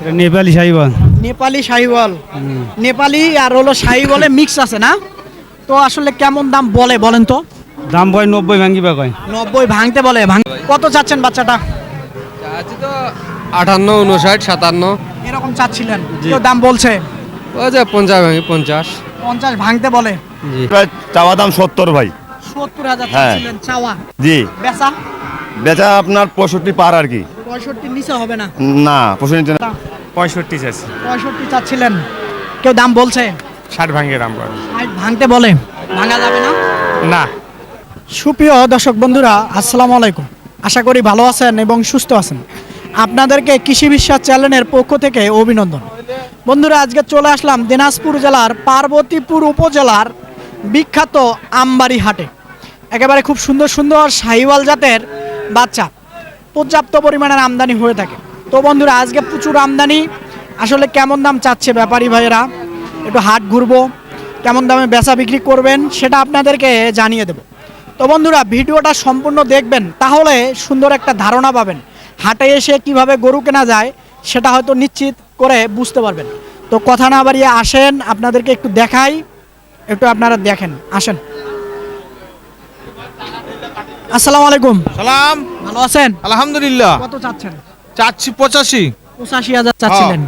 এটা নেপালি সাহিবাল নেপালি শাহিওয়াল নেপালি আর হলো শাহিওয়ালে মিক্স আছে না? তো আসলে কেমন দাম বলে বলেন তো? দাম কয় নব্বই ভাঙ্গি বা কয়। নব্বই ভাঙতে বলে। ভাঙ কত চাচ্ছেন বাচ্চাটা? আছে তো আটান্ন উনষাট সাতান্ন। এরকম চাচ্ছিলেন। কেউ দাম বলছে? ওই যে পঞ্চাশ ভাঙি পঞ্চাশ। পঞ্চাশ ভাঙতে বলে। চাওয়া দাম সত্তর ভাই। সত্তর হাজার হ্যাঁ। চাচ্ছিলেন চাওয়া। জি। বেচা? বেচা আপনার পঁয়ষট্টি পার আর কি। পঁয়ষট্টির নিচে হবে না? না পঁয়ষট্টি না। পঁয়ষট্টি পঁয়ষট্টি চাচ্ছিলেন। কেউ দাম বলছে? ষাট দাম ভাঙতে বলে। ভাঙা যাবে না? না। সুপ্রিয় দর্শক বন্ধুরা আসসালামু আলাইকুম। আশা করি ভালো আছেন এবং সুস্থ আছেন। আপনাদেরকে কৃষি বিশ্বাস চ্যানেলের পক্ষ থেকে অভিনন্দন। বন্ধুরা আজকে চলে আসলাম দিনাজপুর জেলার পার্বতীপুর উপজেলার বিখ্যাত আমবাড়ি হাটে। একেবারে খুব সুন্দর সুন্দর শাহিওয়াল জাতের বাচ্চা। পর্যাপ্ত পরিমাণের আমদানি হয়ে থাকে। তো বন্ধুরা আজকে প্রচুর আমদানি। আসলে কেমন দাম চাচ্ছে ব্যাপারী ভাইয়েরা? একটু হাট ঘুরবো কেমন দামে বেচা বিক্রি করবেন সেটা আপনাদেরকে জানিয়ে দেব। তো বন্ধুরা ভিডিওটা সম্পূর্ণ দেখবেন তাহলে সুন্দর একটা ধারণা পাবেন। হাটে এসে কীভাবে গরু কেনা যায় সেটা হয়তো নিশ্চিত করে বুঝতে পারবেন। তো কথা না বাড়িয়ে আসেন আপনাদেরকে একটু দেখাই একটু আপনারা দেখেন আসেন। আসসালামু আলাইকুম। সালাম। ভালো আছেন? আলহামদুলিল্লাহ। কত চাচ্ছেন? চাচ্ছি পঁচাশি। পঁচাশি হাজার চাচ্ছিলেন।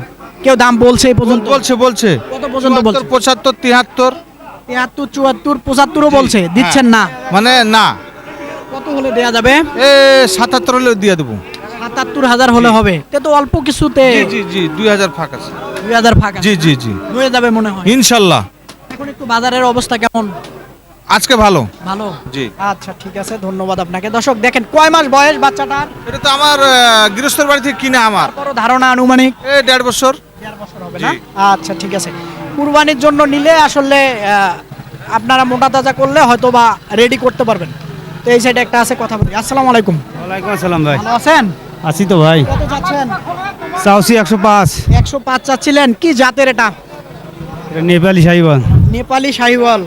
কেউ দাম বলছে এই পর্যন্ত? বলছে বলছে। কত পর্যন্ত বলছে? পঁচাত্তর তিয়াত্তর তিয়াত্তর চুয়াত্তর পঁচাত্তরও বলছে। দিচ্ছেন না? মানে না। কত হলে দেয়া যাবে? এ সাতাত্তর হলে দিয়ে দেবো। সাতাত্তর হাজার হলে হবে। তে তো অল্প কিছুতে জি জি জি দুই হাজার ফাঁক আছে। দুই হাজার ফাঁকা জি জি জি। হয়ে যাবে মনে হয়। ইনশাল্লাহ। এখন একটু বাজারের অবস্থা কেমন? আজকে ভালো। ভালো? জি। আচ্ছা ঠিক আছে ধন্যবাদ আপনাকে। দর্শক দেখেন কয় মাস বয়স বাচ্চাটার? এটা তো আমার আহ, গৃহস্থর বাড়ি থেকে কিনে আমার। তারপরও ধারণা আনুমানিক? এ দেড় বছর। দেড় বছর হবে না? আচ্ছা ঠিক আছে। কুরবানির জন্য নিলে আসলে আহ, আপনারা মোটা তাজা করলে হয়তো বা রেডি করতে পারবেন। তো এই সাইডে একটা আছে কথা বলি। আসসালামু আলাইকুম। ওয়ালাইকুম আসসালাম ভাই। ভালো আছেন? আছি তো ভাই। কত চাচ্ছেন চাউসি একশো পাঁচ। একশো পাঁচ চাচ্ছিলেন। কি জাতের এটা? এটা নেপালি সাহিবাল নেপালি শাহিওয়াল।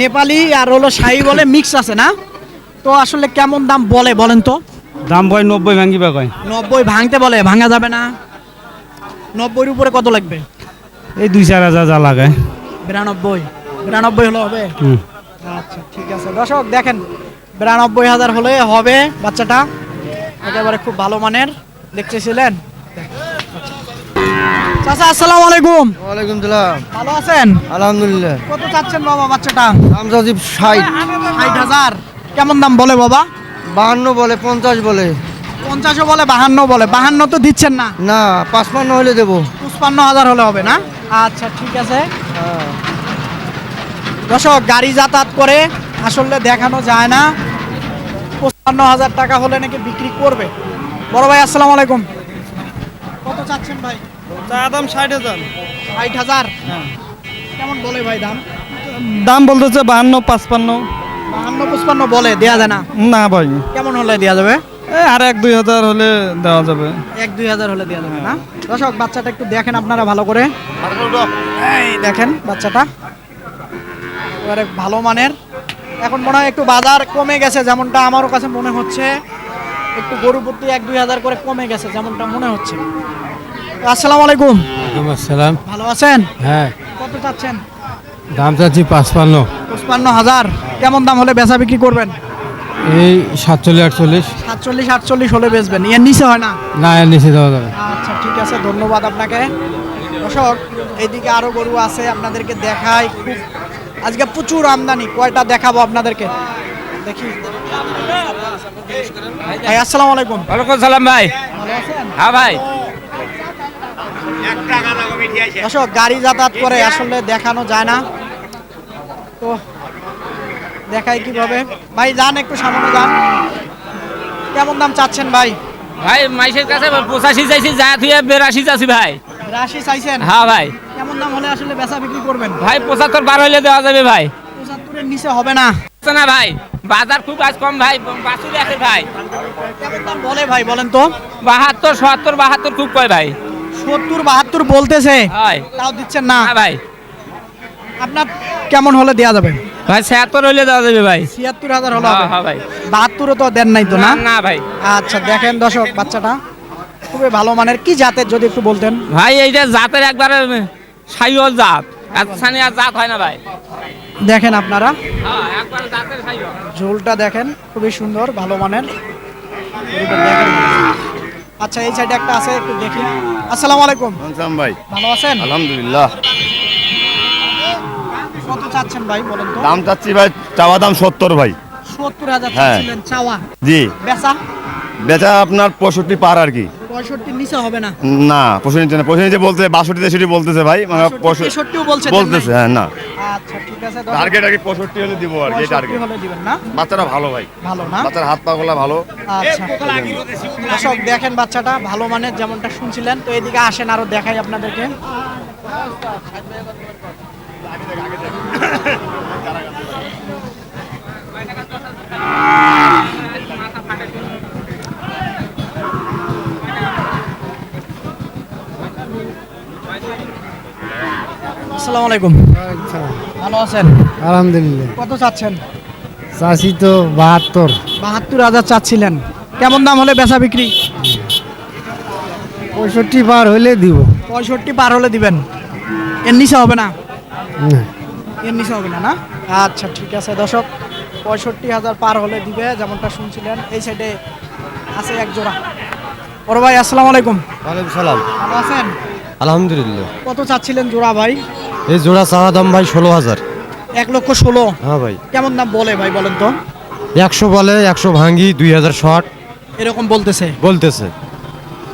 নেপালি আর হলো শাহিওয়ালে মিক্স আছে না? তো আসলে কেমন দাম বলে বলেন তো? দাম কয় নব্বই ভাঙ্গি বা কয়। নব্বই ভাঙতে বলে ভাঙা যাবে না। নব্বইয়ের উপরে কত লাগবে? এই দুই চার হাজার যা লাগে। বিরানব্বই। বিরানব্বই হলে হবে? আচ্ছা ঠিক আছে। দর্শক দেখেন বিরানব্বই হাজার হলে হবে বাচ্চাটা। একেবারে খুব ভালো মানের। দেখতেছিলেন? চাচা আসসালামু আলাইকুম। ওয়ালাইকুম সালাম। ভালো আছেন? আলহামদুলিল্লাহ। কত চাচ্ছেন বাবা বাচ্চাটা? রামজাজিব ষাট। ষাট হাজার। কেমন দাম বলে বাবা? বাহান্ন বলে পঞ্চাশ বলে। পঞ্চাশও বলে বাহান্ন বলে। বাহান্ন তো দিচ্ছেন না? না পাঁচপান্ন হলে দেবো। পঁচপান্ন হাজার হলে হবে না? আচ্ছা ঠিক আছে। দর্শক গাড়ি যাতায়াত করে আসলে দেখানো যায় না। পঁচপান্ন হাজার টাকা হলে নাকি বিক্রি করবে। বড় ভাই আসসালামু আলাইকুম। কত চাচ্ছেন ভাই? দাম ষাট হাজার। ষাট হাজার? কেমন বলে ভাই দাম? দাম বলতেছে বাহান্ন পাঁচপান্ন। বাহান্ন পঁচপান্ন বলে দেয়া যায় না? না ভাই। কেমন হলে দেওয়া যাবে? আর এক দুই হাজার হলে দেওয়া যাবে। এক দুই হাজার হলে দেওয়া যাবে না? দর্শক বাচ্চাটা একটু দেখেন আপনারা ভালো করে। এই দেখেন বাচ্চাটা। এবারে ভালো মানের। এখন মনে হয় একটু বাজার কমে গেছে যেমনটা আমারও কাছে মনে হচ্ছে। একটু গরু প্রতি এক দুই হাজার করে কমে গেছে যেমনটা মনে হচ্ছে। আসসালামু আলাইকুম। আসসালাম। ভালো আছেন? হ্যাঁ। কত চাচ্ছেন? দাম চাচ্ছি পাঁচপান্ন। পঁচপান্ন হাজার। কেমন দাম হলে বেচা বিক্রি করবেন? এই সাতচল্লিশ আটচল্লিশ। সাতচল্লিশ আটচল্লিশ হলে বেচবেন। এর নিচে হয় না? না এর নিচে দেওয়া যাবে আচ্ছা ঠিক আছে ধন্যবাদ আপনাকে। দর্শক এইদিকে আরও গরু আছে আপনাদেরকে দেখাই খুব আজকে প্রচুর আমদানি কয়টা দেখাবো আপনাদেরকে? দেখি। ভাই আসসালামু আলাইকুম। ওয়ালাইকুম সালাম ভাই। হ্যাঁ ভাই। দর্শক গাড়ি যাতায়াত করে আসলে দেখানো যায় না। তো দেখাই কীভাবে। ভাই যান একটু সামনে যান। কেমন দাম চাচ্ছেন ভাই? ভাই মাইসের কাছে পঁচাশি চাইছি যা তুই বেরাশি চাইছি ভাই। রাশি চাইছেন? হ্যাঁ ভাই। কেমন দাম হলে আসলে বেচা বিক্রি করবেন? ভাই পঁচাত্তর বার হইলে দেওয়া যাবে ভাই। পঁচাত্তরের নিচে হবে না। না ভাই। বাজার খুব আজ কম ভাই বাসুর আছে ভাই। কেমন দাম বলে ভাই বলেন তো? বাহাত্তর সত্তর বাহাত্তর খুব কয় ভাই? সত্তর বাহাত্তর বলতেছে হয়। তাও দিচ্ছেন না। হ্যাঁ ভাই। আপনার কেমন হলে দেয়া যাবে? ভাই ছিয়াত্তর হইলে দেওয়া যাবে ভাই। ছিয়াত্তর হাজার হলে হ্যাঁ হ্যাঁ ভাই। বাহাত্তরও তো দেন নাই তো না? না ভাই। আচ্ছা দেখেন দর্শক বাচ্চাটা খুবই ভালো মানের। কি জাতের যদি একটু বলতেন? ভাই এইটা জাতের একবারে সাইওয়াল জাত। আর জাত হয় না ভাই। দেখেন আপনারা। হ্যাঁ ঝোলটা দেখেন খুবই সুন্দর ভালো মানের। আচ্ছা এই সাইডে একটা আছে একটু দেখি। আসসালামু আলাইকুম। ভাই। ভালো আছেন? আলহামদুলিল্লাহ। কত চাচ্ছেন ভাই বলেন তো? দাম চাচ্ছি ভাই চাওয়া দাম সত্তর ভাই। সত্তর হাজার হ্যাঁ। চাওয়া। জি। বেচা? বেচা আপনার পঁয়ষট্টি পার আর কি। পঁয়ষট্টির নিচে হবে না। না পঁয়ষট্টি নিচে না। পঁয়ষট্টি নিচে বলতে বাষট্টি তেষট্টি বলতেছে ভাই মানে বলছে বলতেছে হ্যাঁ না। আচ্ছা ঠিক আছে টার্গেট আর কি পঁয়ষট্টি হলে দিব আর কি টার্গেট হলে দিবেন না? বাচ্চারা ভালো ভাই। ভালো না? বাচ্চার হাত পা গুলা ভালো। আচ্ছা দর্শক দেখেন বাচ্চাটা ভালো মানের যেমনটা শুনছিলেন। তো এদিকে আসেন আরও দেখাই আপনাদেরকে। আসসালামু আলাইকুম। ভালো আছেন? আলহামদুলিল্লাহ। কত চাচ্ছেন? চাষি তো বাহাত্তর। বাহাত্তর হাজার চাচ্ছিলেন। কেমন দাম হলে বেচা বিক্রি? পঁয়ষট্টি পার হইলে দিব। পঁয়ষট্টি পার হলে দিবেন। এর নিচে হবে না? এর নিচে হবে না না? আচ্ছা ঠিক আছে দর্শক। পঁয়ষট্টি হাজার পার হলে দিবে যেমনটা শুনছিলেন। এই সাইডে আছে এক জোড়া। বড় ভাই আসসালামু আলাইকুম। ওয়ালাইকুম সালাম। ভালো আছেন? আলহামদুলিল্লাহ। কত চাচ্ছিলেন জোড়া ভাই? এই জোড়া চাওয়া দাম ভাই ষোলো হাজার। এক লক্ষ ষোলো। হ্যাঁ ভাই। কেমন দাম বলে ভাই বলেন তো? একশো বলে একশো ভাঙ্গি দুই হাজার শট এরকম বলতেছে? বলতেছে।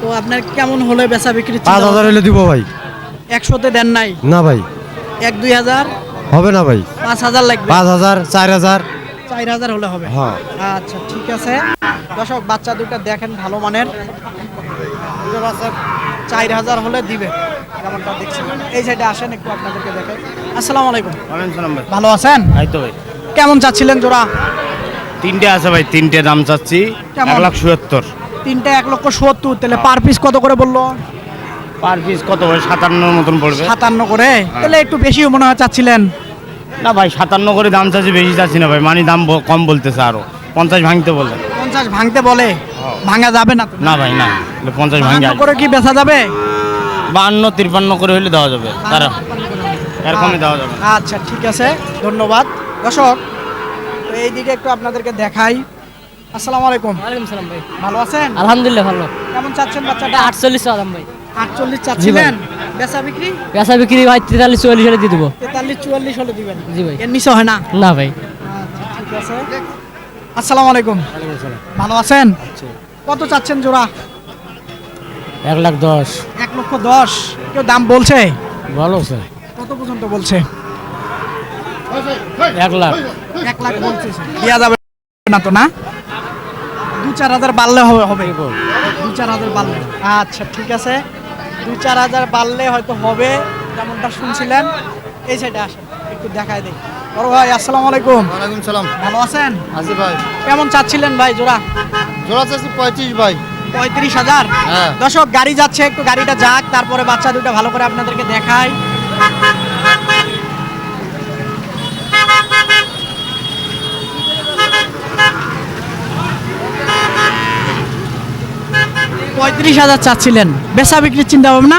তো আপনার কেমন হলে বেচা বিক্রি পাঁচ হাজার হলে দিব ভাই। একশোতে দেন নাই? না ভাই। এক দুই হাজার? হবে না ভাই। পাঁচ হাজার লাগবে? পাঁচ হাজার চার হাজার। চার হাজার হলে হবে। হ্যাঁ। আচ্ছা ঠিক আছে। দর্শক বাচ্চা দুটা দেখেন ভালো মানের। চার হাজার হলে দিবে। যেমনটা দেখছেন? এই সাইডে আসেন একটু আপনাদেরকে দেখাই। আসসালামু আলাইকুম। ভালো আছেন? এই তো ভাই। কেমন চাচ্ছিলেন জোড়া? তিনটে আছে ভাই তিনটে দাম চাচ্ছি। এক লাখ সত্তর তিনটা এক লক্ষ সত্তর তাহলে পার পিস কত করে বলল? পার পিস কত ভাই? সাতান্নর মতন পড়বে। সাতান্ন করে? তাহলে একটু বেশিও মনে হয় চাচ্ছিলেন। না ভাই সাতান্ন করে দাম চাচ্ছি বেশি চাচ্ছি না ভাই। মানে দাম কম বলতেছে আরও। পঞ্চাশ ভাঙতে বলে। পঞ্চাশ ভাঙতে বলে? ভাঙা যাবে না না ভাই না। পঞ্চাশ ভাঙে করে কি বেচা যাবে? বাহান্ন তিরপান্ন করে হলে দেওয়া যাবে। তারা। এরকমই দেওয়া যাবে। আচ্ছা ঠিক আছে। ধন্যবাদ। দর্শক তো এইদিকে একটু আপনাদেরকে দেখাই। আসসালামু আলাইকুম। ওয়ালাইকুম সালাম ভাই। ভালো আছেন? আলহামদুলিল্লাহ ভালো। কেমন চাচ্ছেন বাচ্চাটা? আটচল্লিশ দাম ভাই। আটচল্লিশ চাচ্ছিলেন? বেচা বিক্রি? পেঁচা বিক্রি ভাই তেতাল্লিশ চুয়াল্লিশ হলে দিয়ে দেবো। তেতাল্লিশ চুয়াল্লিশ হলে দিবেন? জি ভাই। এর নিচে হয় না? না ভাই। আচ্ছা ঠিক আছে। আসসালামু আলাইকুম। ভালো আছেন? কত চাচ্ছেন জোড়া? এক লাখ দশ। এক লক্ষ দশ। কেউ দাম বলছে? ভালো স্যার কত পর্যন্ত বলছে? এক লাখ। এক লাখ বলছে দেওয়া যাবে না তো না? দু চার হাজার বাড়লে হবে হবে। দু চার হাজার বাড়লে। আচ্ছা ঠিক আছে। দু চার হাজার বাড়লে হয়তো হবে যেমনটা শুনছিলেন। এই সাইডে আসেন একটু দেখাই দিই। বড় ভাই আসসালামু আলাইকুম। ওয়ালাইকুম সালাম। ভালো আছেন? আসি ভাই। কেমন চাচ্ছিলেন ভাই জোড়া? জোড়া চাচ্ছি পঁয়ত্রিশ ভাই। পঁয়ত্রিশ হাজার। হ্যাঁ। দর্শক গাড়ি যাচ্ছে একটু গাড়িটা যাক তারপরে বাচ্চা দুটো ভালো করে আপনাদেরকে দেখাই। পঁয়ত্রিশ হাজার চাচ্ছিলেন। বেচা বিক্রির চিন্তা ভাবনা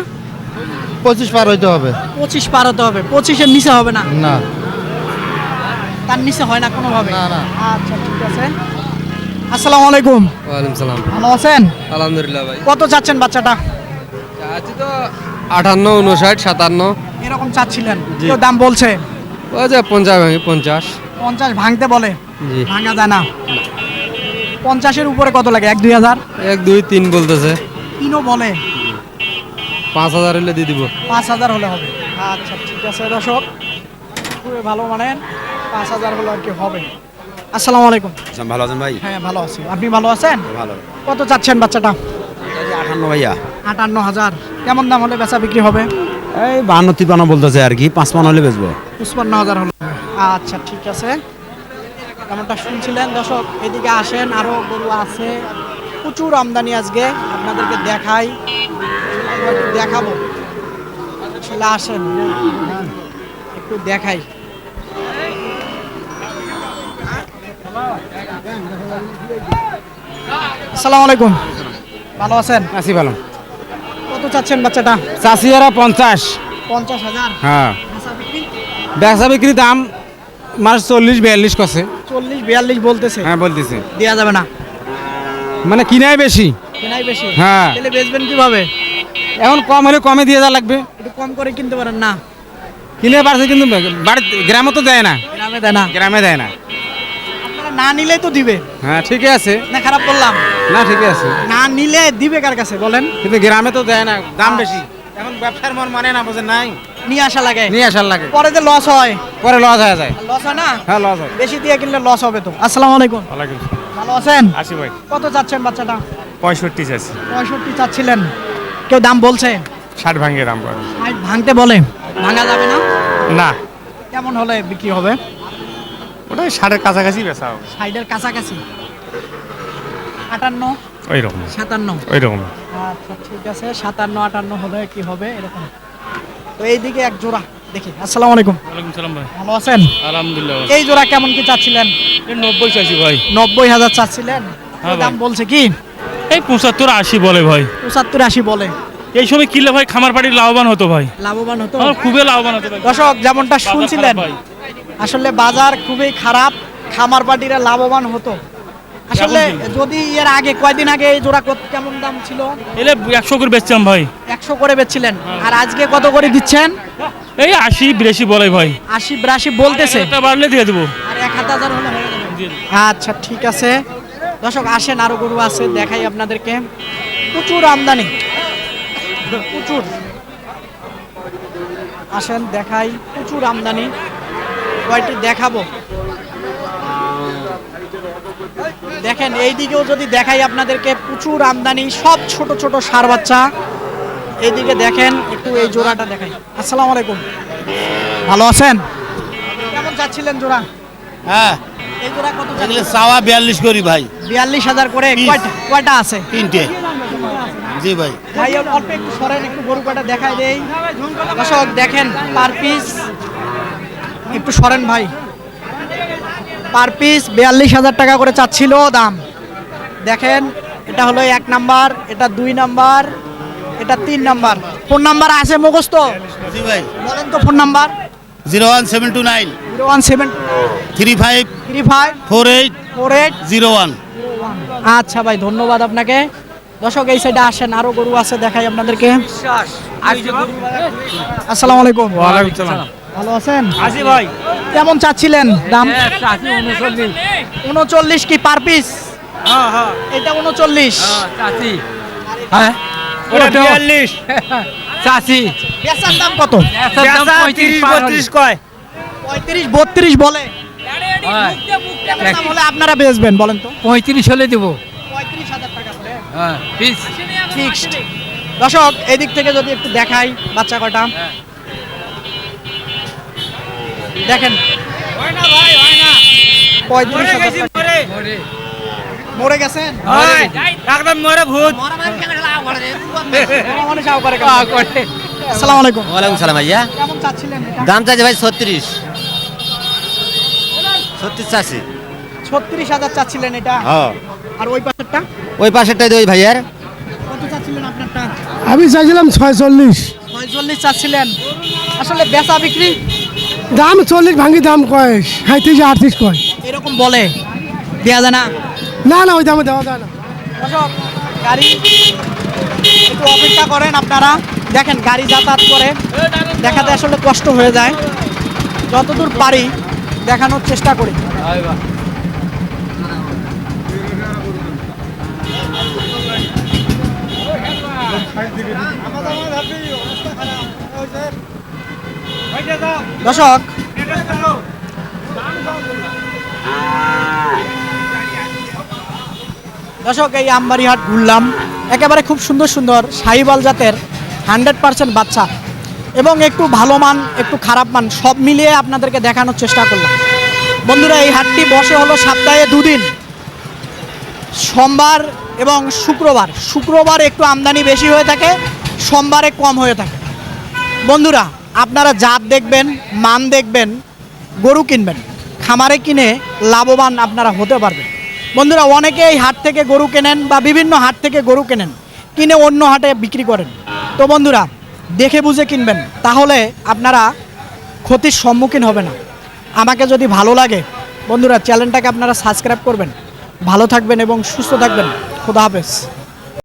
পঁচিশ পার হইতে হবে। পঁচিশ পার হতে হবে। পঁচিশের নিচে হবে না? না। তার নিচে হয় না কোনোভাবে? না, না। আচ্ছা ঠিক আছে। আসসালামু আলাইকুম। ওয়ালাইকুম সালাম। ভালো আছেন? আলহামদুলিল্লাহ ভাই। কত চাচ্ছেন বাচ্চাটা? চাচ্ছি তো আটান্ন উনষাট সাতান্ন। এরকম চাচ্ছিলেন। কেউ দাম বলছে? ওই যে পঞ্চাশ ভাঙি পঞ্চাশ। পঞ্চাশ ভাঙতে বলে? জি। ভাঙা যায় না। পঞ্চাশের উপরে কত লাগে? এক দুই হাজার? এক দুই তিন বলতেছে। তিনও বলে। পাঁচ হাজার হলে দিয়ে দিব। পাঁচ হাজার হলে হবে। আচ্ছা ঠিক আছে দর্শক। খুবই ভালো মানে পাঁচ হাজার হলে আর কি হবে। আসসালামু আলাইকুম। ভালো আছেন ভাই? হ্যাঁ ভালো আছি। আপনি ভালো আছেন? ভালো। কত চাচ্ছেন বাচ্চাটা? আঠান্ন ভাইয়া। আটান্ন হাজার। কেমন দাম হলে বেচা বিক্রি হবে? এই বান্ন তিপ্পান্ন বলতেছে আর কি পাঁচ পান্ন হলে বেচবো। পঁচপান্ন হাজার হলে। আচ্ছা ঠিক আছে। যেমনটা শুনছিলেন দর্শক এদিকে আসেন আরও গরু আছে। প্রচুর আমদানি আজকে আপনাদেরকে দেখাই। দেখাবো। আসলে আসেন একটু দেখাই। আসসালামু আলাইকুম। ভালো আছেন? আসি ভালো। কত চাচ্ছেন বাচ্চাটা? চাষিয়ারা পঞ্চাশ। পঞ্চাশ হাজার? হ্যাঁ। বেচা বিক্রি? দাম মানে চল্লিশ বিয়াল্লিশ কছে চল্লিশ বিয়াল্লিশ বলতেছে। হ্যাঁ বলতেছে। দেওয়া যাবে না। মানে কিনাই বেশি। কেনাই বেশি? হ্যাঁ। তাহলে বেচবেন কীভাবে? এখন কম হলে কমে দিয়ে যা লাগবে। একটু কম করে কিনতে পারেন না। কিনে পারছে কিন্তু বাড়ি গ্রামে তো দেয় না। গ্রামে দেয় না। গ্রামে দেয় না। না নিলেই তো দিবে। হ্যাঁ ঠিকই আছে। না খারাপ বললাম না ঠিকই আছে। না নিলে দিবে কার কাছে বলেন। কিন্তু গ্রামে তো দেয় না দাম বেশি। এখন ব্যবসার মন মানে না বোঝেন নাই? নিয়ে আসা লাগে। নিয়ে আসার লাগে। পরে যে লস হয়। পরে লস হয়ে যায়। লস হয় না? হ্যাঁ লস হয়। বেশি দিয়ে কিনলে লস হবে তো। আসসালামু আলাইকুম। ভালো আছেন? আসি ভাই। কত চাচ্ছেন বাচ্চাটা? পঁয়ষট্টি চাষি পঁয়ষট্টি চাচ্ছিলেন। কেউ দাম বলছে? ষাট ভাঙিয়ে দাম করে। ভাঙতে বলে। ভাঙা যাবে না? না। কেমন হলে বিক্রি হবে? ওটাই ষাটের কাছাকাছি বেচা হবে। সাইডের কাছাকাছি। আটান্ন? ওই রকম সাতান্ন। ওই রকম আচ্ছা ঠিক আছে। সাতান্ন আটান্ন হলে কি হবে? এরকম। তো এইদিকে এক জোড়া। দেখি। আসসালামু আলাইকুম। ওয়ালাইকুম সালাম ভাই। ভালো আছেন? আলহামদুলিল্লাহ এই জোড়া কেমন কি চাচ্ছিলেন? নব্বই চাইছি ভাই। নব্বই হাজার চাচ্ছিলেন? হ্যাঁ দাম বলছে কি? এই পঁচাত্তর আশি বলে ভাই। পঁচাত্তর আশি বলে। এই সময় কিনলে ভাই খামার বাড়ি লাভবান হতো ভাই। লাভবান হতো? খুবই লাভবান হতো দর্শক যেমনটা শুনছিলেন ভাই। আসলে বাজার খুবই খারাপ খামার পাটিরা লাভবান হতো। আসলে যদি এর আগে কয়দিন আগে এই জোড়া কত- কেমন দাম ছিল? এলে একশো করে বেচতাম ভাই। একশো করে বেচছিলেন। হ্যাঁ। আর আজকে কত করে দিচ্ছেন? এই আশি বিরাশি বলে ভাই। আশি বিরাশি বলতেছে। বাড়লে দিয়ে দেবো। আর এক হাজার হলে হয়ে। আচ্ছা ঠিক আছে। দর্শক আসেন আরও গরু আছে দেখাই আপনাদেরকে। প্রচুর আমদানি। প্রচুর। আসেন দেখাই প্রচুর আমদানি। কয়টি দেখাবো? দেখেন এই দিকেও যদি দেখাই আপনাদেরকে প্রচুর আমদানি সব ছোট ছোট সার বাচ্চা। এইদিকে দেখেন একটু এই জোড়াটা দেখাই। আসসালামু আলাইকুম। ভালো আছেন? কেমন যাচ্ছিলেন জোড়া? হ্যাঁ। এই জোড়া কত এগুলো চাওয়া বিয়াল্লিশ করি ভাই। বিয়াল্লিশ হাজার করে। কয়টা কয়টা আছে? তিনটে। জি ভাই। ভাই অল্প একটু সরেন একটু গরু কয়টা দেখাই দেই। দর্শক দেখেন পার পিস একটু সরেন ভাই। পার পিস বিয়াল্লিশ হাজার টাকা করে চাচ্ছিল দাম। দেখেন এটা হলো এক নাম্বার এটা দুই নাম্বার এটা তিন নাম্বার। ফোন নাম্বার আছে মুখস্থ? জি ভাই। বলেন তো phone number. Zero one seven two nine. Zero one seven three five three five four eight four eight zero one. আচ্ছা ভাই ধন্যবাদ আপনাকে। দর্শক এই সাইডে আসেন আরও গরু আছে দেখাই আপনাদেরকে। আসসালামু আলাইকুম। ওয়ালাইকুম সালাম। ভালো আছেন? আসি ভাই। কেমন চাচ্ছিলেন দাম? উনচল্লিশ। উনচল্লিশ কি পার পিস? হ্যাঁ হ্যাঁ। এটা উনচল্লিশ। চাষি হ্যাঁ? ওটা বিয়াল্লিশ। চাষি বেচার দাম কত? তিরিশ বত্রিশ কয়? পঁয়ত্রিশ বত্রিশ বলে। হলে আপনারা বেচবেন বলেন তো। পঁয়ত্রিশ হলে দেবো। পঁয়ত্রিশ হাজার টাকা হ্যাঁ ফিক্সড দর্শক এদিক থেকে যদি একটু দেখাই বাচ্চা কটা। দেখেন। মরে গেছেন? মরে। ভূত। মরা মানুষ আও করে কেন? আসসালামু আলাইকুম। ওয়ালাইকুম সালাম ভাইয়া। কেমন চাচ্ছিলেন দাম চাইছে ভাই ছত্রিশ। ছত্রিশ চাষি ছত্রিশ হাজার চাচ্ছিলেন এটা? হ্যাঁ। আর ওই পাশেরটা? ওই পাশেরটাই ওই ভাইয়ার। কত চাচ্ছিলেন আপনারটা? আমি চাইছিলাম ছয়চল্লিশ। পঁয়তাল্লিশ চাচ্ছিলেন। আসলে বেচা বিক্রি দাম চল্লিশ ভাঙি দাম কয় সাঁত্রিশ আটত্রিশ কয়। এরকম বলে দেয়া যায় না? না না ওই দামে দেওয়া যায় না। গাড়ি একটু অপেক্ষা করেন আপনারা। দেখেন গাড়ি যাতায়াত করে। দেখাতে আসলে কষ্ট হয়ে যায়। যতদূর পারি দেখানোর চেষ্টা করি। দর্শক। দর্শক, এই আমবাড়িহাট ঘুরলাম। একেবারে খুব সুন্দর সুন্দর সাহিবাল জাতের হান্ড্রেড পার্সেন্ট বাচ্চা এবং একটু ভালো মান, একটু খারাপ মান, সব মিলিয়ে আপনাদেরকে দেখানোর চেষ্টা করলাম। বন্ধুরা, এই হাটটি বসে হলো সপ্তাহে দুদিন। সোমবার এবং শুক্রবার। শুক্রবার একটু আমদানি বেশি হয়ে থাকে, সোমবারে কম হয়ে থাকে। বন্ধুরা আপনারা জাত দেখবেন, মান দেখবেন, গরু কিনবেন, খামারে কিনে লাভবান আপনারা হতে পারবেন। বন্ধুরা, অনেকে এই হাট থেকে গরু কেনেন বা বিভিন্ন হাট থেকে গরু কেনেন, কিনে অন্য হাটে বিক্রি করেন। তো বন্ধুরা, দেখে বুঝে কিনবেন, তাহলে আপনারা ক্ষতির সম্মুখীন হবে না। আমাকে যদি ভালো লাগে, বন্ধুরা, চ্যানেলটাকে আপনারা সাবস্ক্রাইব করবেন। ভালো থাকবেন এবং সুস্থ থাকবেন। খোদা হাফেজ।